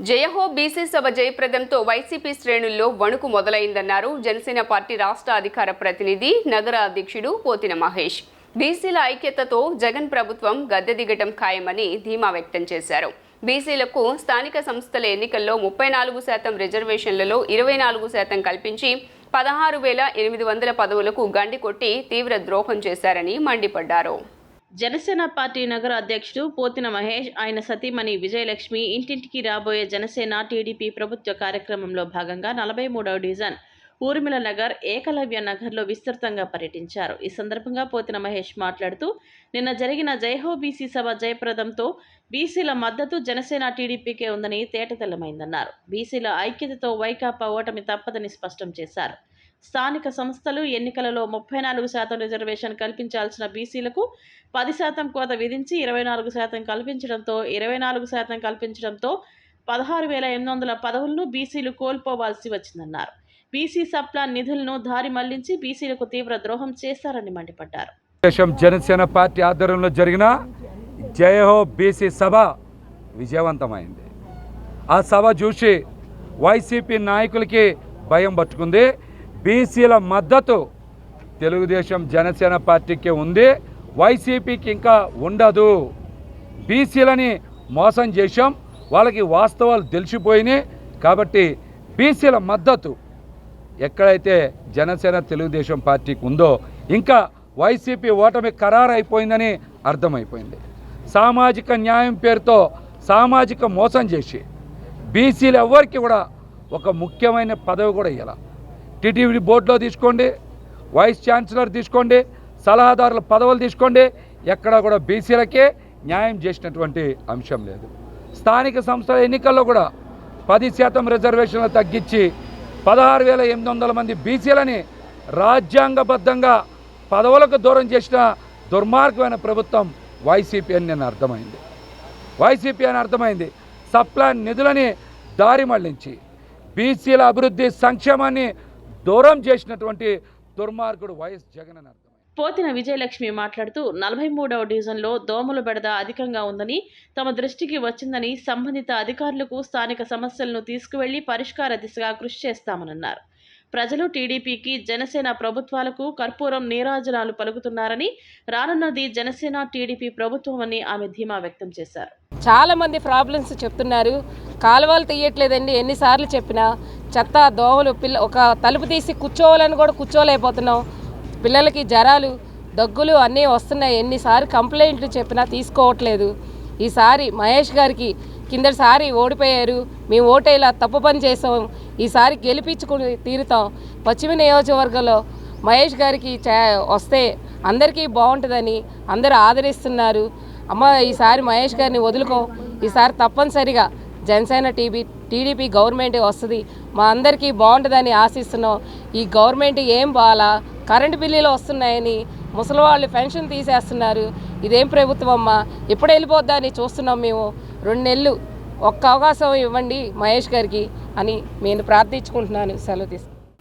జయహో BC సభ జయప్రదంతో YCP శ్రేణుల్లో వణుకు మొదలైందన్నారు Janasena party రాష్ట్ర అధికార ప్రతినిధి నగర అధ్యక్షుడు పోతిన మహేష్. బీసీల ఐక్యతతో జగన్ ప్రభుత్వం గద్దె దిగటం ఖాయమని ధీమా వ్యక్తం చేశారు. బీసీలకు స్థానిక సంస్థల ఎన్నికల్లో ముప్పై నాలుగు శాతం రిజర్వేషన్లలో ఇరవై నాలుగు శాతం కల్పించి పదహారు వేల ఎనిమిది వందల పదవులకు గండి కొట్టి తీవ్ర ద్రోహం చేశారని మండిపడ్డారు. జనసేన పార్టీ నగర అధ్యక్షుడు పోతిన మహేష్ ఆయన సతీమణి విజయలక్ష్మి ఇంటింటికి రాబోయే జనసేన టీడీపీ ప్రభుత్వ కార్యక్రమంలో భాగంగా నలభై మూడవ డివిజన్ ఊర్మిళ నగర్ ఏకలవ్య నగర్లో విస్తృతంగా పర్యటించారు. ఈ సందర్భంగా పోతిన మహేష్ మాట్లాడుతూ నిన్న జరిగిన జైహో బీసీ సభ జయప్రదంతో బీసీల మద్దతు జనసేన టీడీపీకే ఉందని తేటతెల్లమైందన్నారు. బీసీల ఐక్యతతో వైకాపా ఓటమి తప్పదని స్పష్టం చేశారు. స్థానిక సంస్థలు ఎన్నికలలో ముప్పై నాలుగు శాతం రిజర్వేషన్ కల్పించాల్సిన బీసీలకు పది శాతం కోత విధించి ఇరవై నాలుగు శాతం కల్పించడంతో ఇరవై నాలుగు శాతం కల్పించడంతో పదహారు వేల ఎనిమిది వందల పదవులను బీసీలు కోల్పోవాల్సి వచ్చిందన్నారు. బీసీ సప్లాన్ నిధులను దారి మళ్ళించి బీసీలకు తీవ్ర ద్రోహం చేశారని మండిపడ్డారు. దేశం జనసేన పార్టీ ఆధ్వర్యంలో జరిగిన జయహో బీసీ సభ విజయవంతమైంది. ఆ సభ చూసి వైసీపీ నాయకులకి భయం పట్టుకుంది. బీసీల మద్దతు తెలుగుదేశం జనసేన పార్టీకి ఉంది. వైసీపీకి ఇంకా ఉండదు. బీసీలని మోసం చేశాం. వాళ్ళకి వాస్తవాలు తెలిసిపోయినాయి. కాబట్టి బీసీల మద్దతు ఎక్కడైతే జనసేన తెలుగుదేశం పార్టీకి ఉందో ఇంకా వైసీపీ ఓటమి ఖరారైపోయిందని అర్థమైపోయింది. సామాజిక న్యాయం పేరుతో సామాజిక మోసం చేసి బీసీలు ఎవ్వరికి కూడా ఒక ముఖ్యమైన పదవి కూడా ఇవ్వాలి టీటీవీ బోర్డులో తీసుకోండి వైస్ ఛాన్సలర్ తీసుకోండి సలహాదారుల పదవులు తీసుకోండి ఎక్కడా కూడా బీసీలకే న్యాయం చేసినటువంటి అంశం లేదు. స్థానిక సంస్థల ఎన్నికల్లో కూడా పది శాతం రిజర్వేషన్లు తగ్గించి పదహారు వేల ఎనిమిది వందల మంది బీసీలని రాజ్యాంగబద్ధంగా పదవులకు దూరం చేసిన దుర్మార్గమైన ప్రభుత్వం వైసీపీ అని నేను అర్థమైంది. వైసీపీ అని అర్థమైంది. సప్లాన్ నిధులని దారి మళ్ళించి బీసీల అభివృద్ధి సంక్షేమాన్ని దూరం చేసినటువంటి దుర్మార్గుడు వైఎస్ జగన్ అని పోతిన విజయలక్ష్మి మాట్లాడుతూ నలభై మూడవ డివిజన్లో దోమల బెడద అధికంగా ఉందని తమ దృష్టికి వచ్చిందని సంబంధిత అధికారులకు స్థానిక సమస్యలను తీసుకువెళ్ళి పరిష్కార దిశగా కృషి చేస్తామన్నారు ప్రజలు టీడీపీకి జనసేన ప్రభుత్వాలకు కర్పూరం నీరాజనాలు పలుకుతున్నారని రానున్నది జనసేన టీడీపీ ప్రభుత్వం అని ఆమె ధీమా వ్యక్తం చేశారు. చాలా మంది ప్రాబ్లమ్స్ చెప్తున్నారు. కాలువలు తీయట్లేదండి. ఎన్నిసార్లు చెప్పినా చెత్త దోమలు పిల్ల ఒక తలుపు తీసి కూర్చోవాలని కూడా కూర్చోలేకపోతున్నాం. పిల్లలకి జ్వరాలు దగ్గులు అన్నీ వస్తున్నాయి. ఎన్నిసార్లు కంప్లైంట్లు చెప్పినా తీసుకోవట్లేదు. ఈసారి మహేష్ గారికి కిందటిసారి ఓడిపోయారు. మేము ఓటేలా తప్పు పని చేసాం ఈసారి గెలిపించుకుని తీరుతాం. పశ్చిమ నియోజకవర్గంలో మహేష్ గారికి చే వస్తే అందరికీ బాగుంటుందని అందరూ ఆదరిస్తున్నారు. అమ్మ ఈసారి మహేష్ గారిని వదులుకో. ఈసారి తప్పనిసరిగా జనసేన టీబీ టీడీపీ గవర్నమెంట్ వస్తుంది. మా అందరికీ బాగుంటుందని ఆశిస్తున్నాం. ఈ గవర్నమెంట్ ఏం బాలా? కరెంటు బిల్లులు వస్తున్నాయని ముసలి వాళ్ళు పెన్షన్ తీసేస్తున్నారు. ఇదేం ప్రభుత్వం అమ్మా? ఎప్పుడు వెళ్ళిపోద్దా అని చూస్తున్నాం మేము. రెండు నెలలు ఒక్క అవకాశం ఇవ్వండి మహేష్ గారికి అని నేను ప్రార్థించుకుంటున్నాను. సెలవు తీసుకు